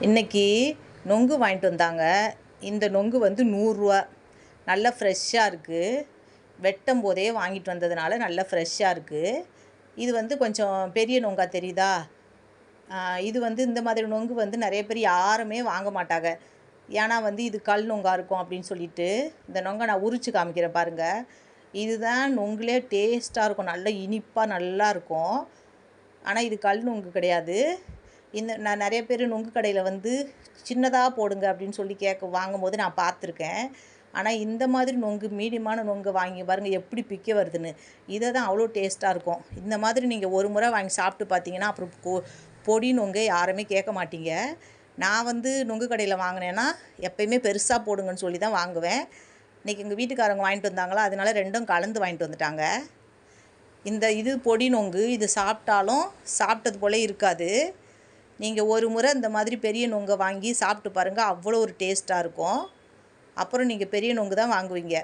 இன்றைக்கி நொங்கு வாங்கிட்டு வந்தாங்க. இந்த நொங்கு வந்து நூறுரூவா நல்லா ஃப்ரெஷ்ஷாக இருக்குது வெட்டும் போதே வாங்கிட்டு வந்ததுனால நல்லா ஃப்ரெஷ்ஷாக இருக்குது இது வந்து கொஞ்சம் பெரிய நொங்கா தெரியுதா? இது வந்து இந்த மாதிரி நொங்கு வந்து நிறைய பேர் யாருமே வாங்க மாட்டாங்க. ஏன்னா வந்து இது கல் நொங்கா இருக்கும் அப்படின்னு சொல்லிட்டு இந்த நொங்கை நான் உரிச்சு காமிக்கிறேன் பாருங்கள் இதுதான் நொங்குலே டேஸ்ட்டாக இருக்கும். நல்ல இனிப்பாக நல்லா இருக்கும். ஆனால் இது கல் நொங்கு கிடையாது. இந்த நான் நிறைய பேர் நொங்கு கடையில் வந்து சின்னதாக போடுங்க அப்படின்னு சொல்லி கேட்க வாங்கும்போது நான் பார்த்துருக்கேன். ஆனால் இந்த மாதிரி நொங்கு மீடியமான நொங்கு வாங்கி பாருங்கள் எப்படி பிக்க வருதுன்னு. இதை தான் அவ்வளோ டேஸ்ட்டாக இருக்கும். இந்த மாதிரி நீங்கள் ஒரு முறை வாங்கி சாப்பிட்டு பார்த்தீங்கன்னா அப்புறம் கொ பொடி நொங்கு யாருமே கேட்க மாட்டீங்க. நான் வந்து நொங்கு கடையில் வாங்கினேன்னா எப்பயுமே பெருசாக போடுங்கன்னு சொல்லி தான் வாங்குவேன். இன்றைக்கி எங்கள் வீட்டுக்காரங்க வாங்கிட்டு வந்தாங்களா அதனால ரெண்டும் கலந்து வாங்கிட்டு வந்துட்டாங்க. இந்த இது பொடி நொங்கு இது சாப்பிட்டாலும் சாப்பிட்டது போல இருக்காது. நீங்கள் ஒரு முறை இந்த மாதிரி பெரிய நொங்கை வாங்கி சாப்பிட்டு பாருங்கள் அவ்வளோ ஒரு டேஸ்ட்டாக இருக்கும். அப்புறம் நீங்கள் பெரிய நொங்கு தான் வாங்குவீங்க.